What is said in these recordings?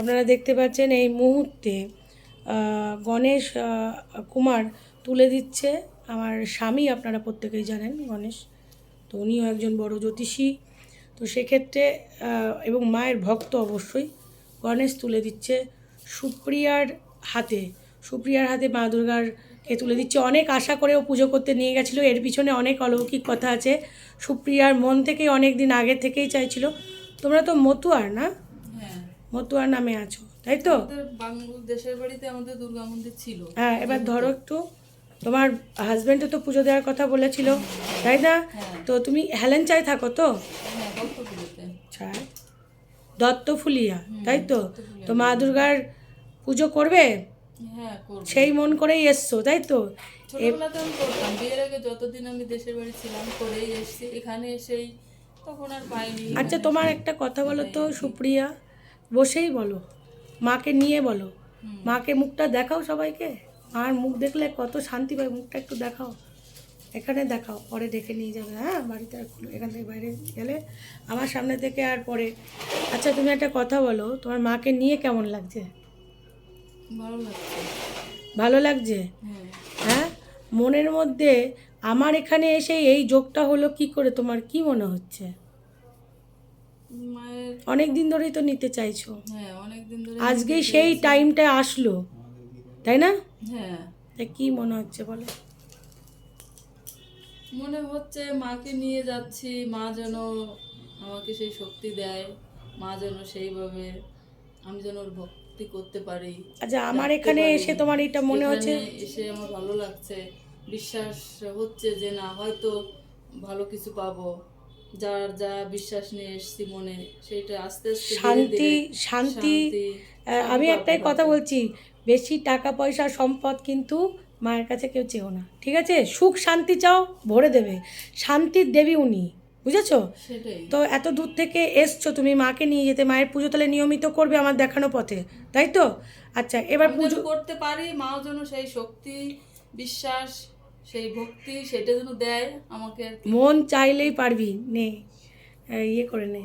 আপনারা দেখতে পাচ্ছেন এই মুহূর্তে গণেশ কুমার তুলে দিচ্ছে। আমার স্বামী আপনারা প্রত্যেকেই জানেন গণেশ, তো উনিও একজন বড় জ্যোতিষী। তো সেক্ষেত্রে এবং মায়ের ভক্ত অবশ্যই গণেশ তুলে দিচ্ছে সুপ্রিয়ার হাতে। সুপ্রিয়ার হাতে মা দুর্গারকে তুলে দিচ্ছে। অনেক আশা করেও পুজো করতে নিয়ে গেছিল। এর পিছনে অনেক অলৌকিক কথা আছে। সুপ্রিয়ার মন থেকেই অনেক দিন আগে থেকেই চাইছিল। তোমরা তো মতুয়ার না? মতুয়ার নামে আছো তাই তো? দেশের বাড়িতে আমাদের দুর্গা মন্দির ছিল। হ্যাঁ এবার ধরো একটু তোমার হাজব্যান্ডও তো পুজো দেওয়ার কথা বলেছিল তাই না? হ্যাঁ। তো তুমি হেলেন চাই থাকো তো? হ্যাঁ আচ্ছা দত্তফুলিয়া তাই তো? তো মা দুর্গার পুজো করবে? হ্যাঁ সেই মন করেই এসছো তাই তো? ছোটবেলাতে আমি করতাম বিয়ের আগে যতদিন আমি দেশের বাড়ি ছিলাম করেই এসেছি এখানে এসেই তখন আর পাইনি। আচ্ছা তোমার একটা কথা বলো তো সুপ্রিয়া। বসেই বলো। মাকে নিয়ে বলো। মাকে মুখটা দেখাও সবাইকে। মার মুখ দেখলে কত শান্তি পায় মুখটা একটু দেখাও। এখানে দেখাও পরে ডেকে নিয়ে যাবে। হ্যাঁ বাড়িতে আর খুলো এখান থেকে বাইরে গেলে আমার সামনে থেকে আর পরে। আচ্ছা তুমি একটা কথা বলো তোমার মাকে নিয়ে কেমন লাগছে? ভালো লাগছে। ভালো লাগছে? হ্যাঁ। হ্যাঁ? মনের মধ্যে আমার এখানে এসে এই যোগটা হলো কি করে? তোমার কি মনে হচ্ছে? অনেক দিন ধরেই তো নিতে চাইছো। হ্যাঁ অনেকদিন ধরে আজকেই সেই টাইমটা আসলো। তাই না? হ্যাঁ। তা কি মনে হচ্ছে বলো? মনে হচ্ছে মাকে নিয়ে যাচ্ছি মা যেন আমাকে সেই শক্তি দেয় মা যেন সেইভাবে আমি যেন ওর ভক্তি করতে পারি আচ্ছা আমার এখানে এসে তোমার এটা মনে হচ্ছে? এসে আমার ভালো লাগছে। বিশ্বাস হচ্ছে যে না হয়তো ভালো কিছু পাবো। যার যা বিশ্বাস নিয়ে এসছি মনে সেইটা আস্তে আস্তে শান্তি শান্তি। আমি একটাই কথা বলছি বেশি টাকা পয়সা সম্পদ কিন্তু মায়ের কাছে কেউ চেও না ঠিক আছে? সুখ শান্তি চাও ভরে দেবে। শান্তির দেবী উনি বুঝেছ? তো এত দূর থেকে এসছো তুমি মাকে নিয়ে যেতে মায়ের পুজো তাহলে নিয়মিত করবে আমার দেখানো পথে তাই তো? আচ্ছা এবার পুজো করতে পারি মাও যেন সেই শক্তি বিশ্বাস সেই ভক্তি সেটা যেন দেয় আমাকে মন চাইলেই পারবি নে ইয়ে করে নে।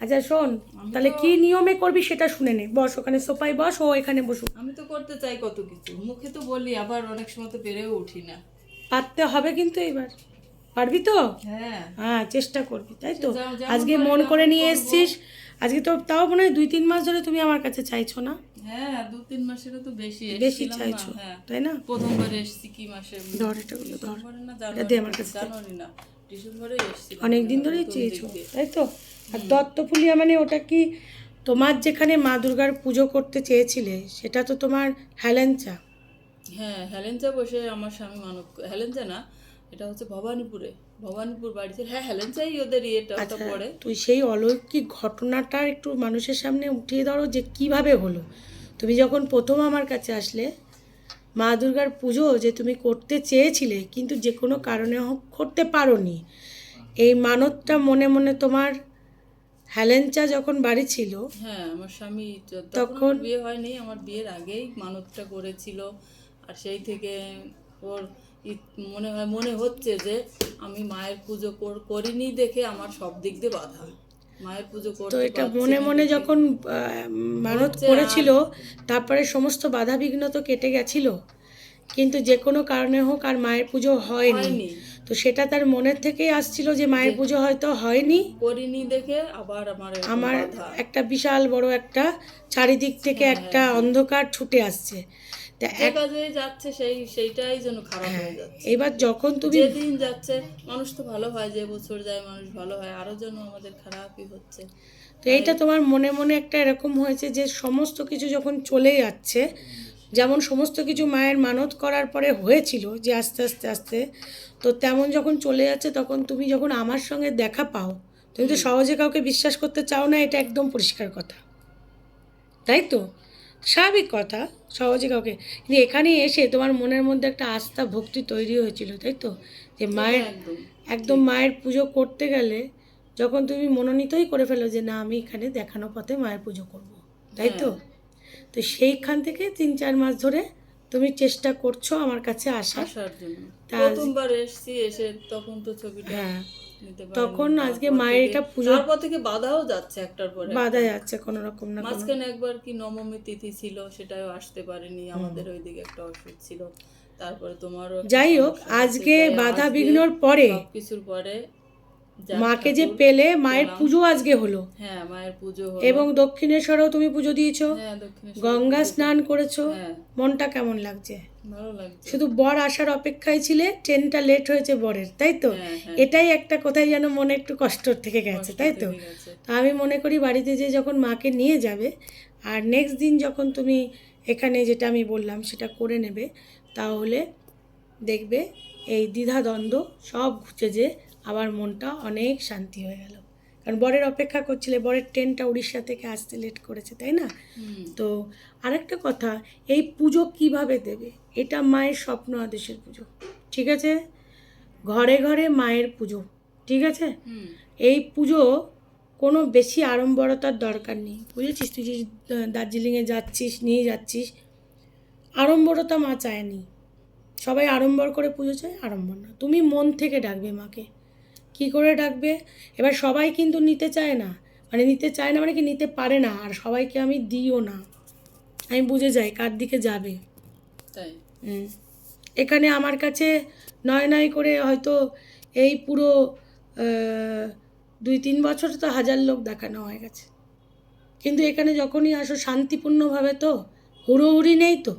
আচ্ছা শোন তাহলে কি নিয়মে করবি সেটা শুনে নে। বস ওখানে সোফায় বস ও এখানে বসুক। আমি তো করতে চাই কত কিছু। মুখে তো বলি আবার অনেক সময় তো পেরেও উঠি না। পারতে হবে কিন্তু এবার। পারবি তো? হ্যাঁ। হ্যাঁ চেষ্টা করবি তাই তো? আজকে মন করে নিয়ে। এসছিস। আজকে তো তাও মনে হয় দুই তিন মাস ধরে তুমি আমার কাছে চাইছো না? হ্যাঁ দু তিন মাসেরও তো বেশি বেশি চাইছো হ্যাঁ। তাই না? প্রথমবার এসেছি কি মাসে? ধর এটাগুলো ধর। এটা দে আমার জানুয়ারি কাছে। জানুয়ারি না ডিসেম্বরে এসেছিলাম। অনেক দিন ধরেই চেয়েছো তাই তো? আর দত্তফুলিয়া মানে ওটা কি তোমার যেখানে মা দুর্গার পুজো করতে চেয়েছিলে সেটা তো তোমার হ্যালেঞ্চা হ্যাঁ হেলেঞ্চা বসে আমার স্বামী মানব হেলেঞ্চা না এটা হচ্ছে ভবানীপুরে। ভবানীপুর বাড়িতে হ্যাঁ হেলেঞ্চাই ওদের ইয়েটা ওটা পড়ে। তুই সেই অলৌকিক ঘটনাটা একটু মানুষের সামনে উঠিয়ে ধরো যে কীভাবে হলো। তুমি যখন প্রথম আমার কাছে আসলে মা দুর্গার পুজো যে তুমি করতে চেয়েছিলে কিন্তু যে কোনো কারণে হোক করতে পারোনি। এই মানতটা মনে মনে তোমার হ্যালেঞ্চা যখন বাড়ি ছিল হ্যাঁ আমার স্বামী তখন বিয়ে হয়নি আমার বিয়ের আগেই মানতটা করেছিল। আর সেই থেকে ওর মনে হয় মনে হচ্ছে যে আমি মায়ের পুজো কর- করিনি দেখে আমার সব দিক দিয়ে বাধা। মায়ের পুজো তো এটা মনে মনে যখন মানত করেছিল তারপরে সমস্ত বাধা বিঘ্ন তো কেটে গেছিল। কিন্তু যে কোনো কারণে হোক আর মায়ের পুজো হয়নি। তো সেটা তার মনের থেকেই আসছিল যে মায়ের পুজো হয়তো হয়নি। করিনি দেখে আবার আমার আমার একটা বিশাল বড় একটা চারিদিক থেকে একটা অন্ধকার ছুটে আসছে। যাচ্ছে সেই সেইটাই যেন খারাপ হয়ে যাচ্ছে। এবার যখন তুমি যেদিন যাচ্ছে মানুষ তো ভালো হয় যে বছর যায় মানুষ ভালো হয় আরও যেন আমাদের খারাপই হচ্ছে। তো এইটা তোমার মনে মনে একটা এরকম হয়েছে যে সমস্ত কিছু যখন চলে যাচ্ছে যেমন সমস্ত কিছু মায়ের মানত করার পরে হয়েছিল যে আস্তে আস্তে আস্তে তো তেমন যখন চলে যাচ্ছে তখন তুমি যখন আমার সঙ্গে দেখা পাও তুমি তো সহজে কাউকে বিশ্বাস করতে চাও না এটা একদম পরিষ্কার কথা। তাই তো? স্বাভাবিক কথা সহজে কাউকে। কিন্তু এখানে এসে তোমার মনের মধ্যে একটা আস্থা ভক্তি তৈরি হয়েছিল তাই তো? যে মায়ের একদম। মায়ের পুজো করতে গেলে যখন তুমি মনোনীতই করে ফেলো যে না আমি এখানে দেখানো পথে মায়ের পুজো করব তাই তো? তো সেইখান থেকে তিন চার মাস ধরে তুমি চেষ্টা করছ আমার কাছে আসার। প্রথমবার এসছি এসে তখন তো ছবিটা হ্যাঁ। তখন আজকে মায়ের এটা পুজো- তারপর থেকে বাধাও যাচ্ছে একটার পরে বাধা যাচ্ছে কোনো রকম না মাঝখানে একবার কি নবমী তিথি ছিল সেটাও আসতে পারেনি আমাদের ওইদিকে একটা অসুখ ছিল। তারপরে তোমারও যাই হোক আজকে বাধা বিঘ্নর পরে কিছুর পরে মাকে যে পেলে মায়ের পুজো আজকে হলো। হ্যাঁ মায়ের পুজো হলো। এবং দক্ষিণেশ্বরেও তুমি পুজো দিয়েছ? হ্যাঁ গঙ্গা স্নান করেছ? হ্যাঁ। মনটা কেমন লাগছে? ভালো লাগছে। শুধু বর আসার অপেক্ষায় ছিলে ট্রেনটা লেট হয়েছে বরের তাই তো? হ্যাঁ এটাই একটা কোথায় যেন মনে একটু কষ্ট থেকে গেছে তাই তো? তো আমি মনে করি বাড়িতে যে যখন মাকে নিয়ে যাবে আর নেক্সট দিন যখন তুমি এখানে যেটা আমি বললাম সেটা করে নেবে তাহলে দেখবে এই দ্বিধাদ্বন্দ্ব সব ঘুচে যে আবার মনটা অনেক শান্তি হয়ে গেল। কারণ বরের অপেক্ষা করছিলে বরের ট্রেনটা উড়িষ্যা থেকে আসতে লেট করেছে তাই না? তো আরেকটা কথা এই পুজো কীভাবে দেবে? এটা মায়ের স্বপ্ন আদেশের পুজো ঠিক আছে? ঘরে ঘরে মায়ের পুজো ঠিক আছে? এই পুজো কোনো বেশি আড়ম্বরতার দরকার নেই বুঝেছিস? তুই যে দার্জিলিংয়ে যাচ্ছিস নিয়ে যাচ্ছিস আড়ম্বরতা মা চায়নি। সবাই আড়ম্বর করে পুজো চায় আড়ম্বর না। তুমি মন থেকে ডাকবে মাকে। কি করে ডাকবে? এবার সবাই কিন্তু নিতে চায় না। মানে নিতে চায় না মানে কি নিতে পারে না আর সবাইকে আমি দিও না। আমি বুঝে যাই কার দিকে যাবে। তাই? হুম। এখানে আমার কাছে নয় নয় করে হয়তো এই পুরো দুই তিন বছর তো হাজার লোক দেখানো হয়ে গেছে। কিন্তু এখানে যখনই আসো শান্তিপূর্ণভাবে তো হুড়োহুড়ি নেই তো।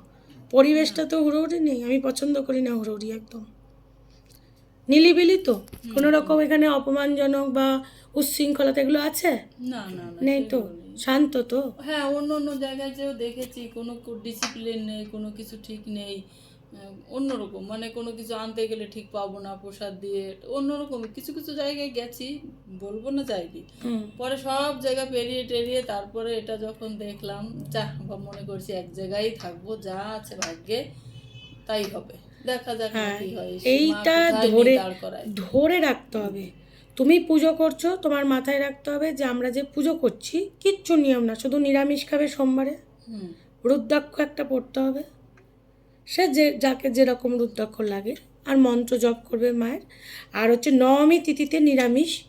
পরিবেশটা তো হুড়োহুড়ি নেই। আমি পছন্দ করি না হুড়োহুড়ি একদম। নিলিবিলি তো? কোনো রকম এখানে অপমানজনক বা উচ্ছৃঙ্খলতা এগুলো আছে? না না নেই তো? শান্ত তো? হ্যাঁ অন্য অন্য জায়গায় যেও দেখেছি কোনো ডিসিপ্লিন নেই কোনো কিছু ঠিক নেই। অন্যরকম মানে কোনো কিছু আনতে গেলে ঠিক পাবো না প্রসাদ দিয়ে অন্যরকম কিছু কিছু জায়গায় গেছি বলব না যাইনি পরে সব জায়গা পেরিয়ে টেরিয়ে তারপরে এটা যখন দেখলাম যা বা মনে করছি এক জায়গায় থাকব যা আছে ভাগ্যে তাই হবে। হ্যাঁ, এইটা ধরে ধরে রাখতে হবে। তুমি পুজো করছ তোমার মাথায় রাখতে হবে যে আমরা যে পুজো করছি কিচ্ছু নিয়ম না শুধু নিরামিষ খাবে সোমবারে। রুদ্রাক্ষ একটা পড়তে হবে। সে যে যাকে যেরকম রুদ্রাক্ষ লাগে আর মন্ত্র জপ করবে মায়ের। আর হচ্ছে নবমী তিথিতে নিরামিষ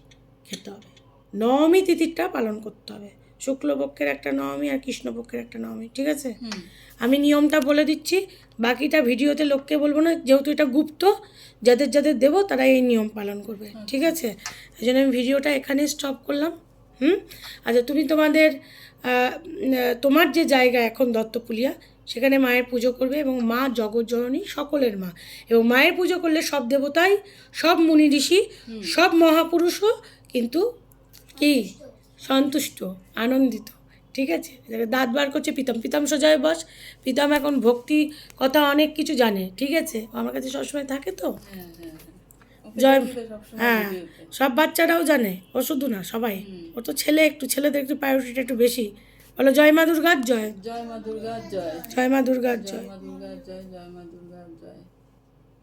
খেতে হবে। নবমী তিথিটা পালন করতে হবে। শুক্লপক্ষের একটা নবমী আর কৃষ্ণপক্ষের একটা নবমী ঠিক আছে? আমি নিয়মটা বলে দিচ্ছি বাকিটা ভিডিওতে লোককে বলব না যেহেতু এটা গুপ্ত যাদের যাদের দেবো তারা এই নিয়ম পালন করবে ঠিক আছে? এই জন্য আমি ভিডিওটা এখানে স্টপ করলাম হুম? আচ্ছা তুমি তোমাদের তোমার যে জায়গা এখন দত্তপুলিয়া সেখানে মায়ের পুজো করবে এবং মা জগজ্জননী সকলের মা। এবং মায়ের পুজো করলে সব দেবতাই সব মুনি ঋষি সব মহাপুরুষও কিন্তু কি? সন্তুষ্ট আনন্দিত। ঠিক আছে? দাঁত বার করছে প্রীতম। প্রীতম সোজায় বস। প্রীতম এখন ভক্তি কথা অনেক কিছু জানে। ঠিক আছে? আমার কাছে সবসময় থাকে তো। হ্যাঁ হ্যাঁ হ্যাঁ। জয় হ্যাঁ। সব বাচ্চারাও জানে। ও শুধু না সবাই। ও তো ছেলে একটু ছেলেদের একটু প্রায়োরিটিটা একটু বেশি। বলো জয় মা দুর্গার জয়। জয় মা দুর্গা জয়। জয় মা দুর্গার জয় জয়। মা দুর্গা জয় জয় মা দুর্গা জয়।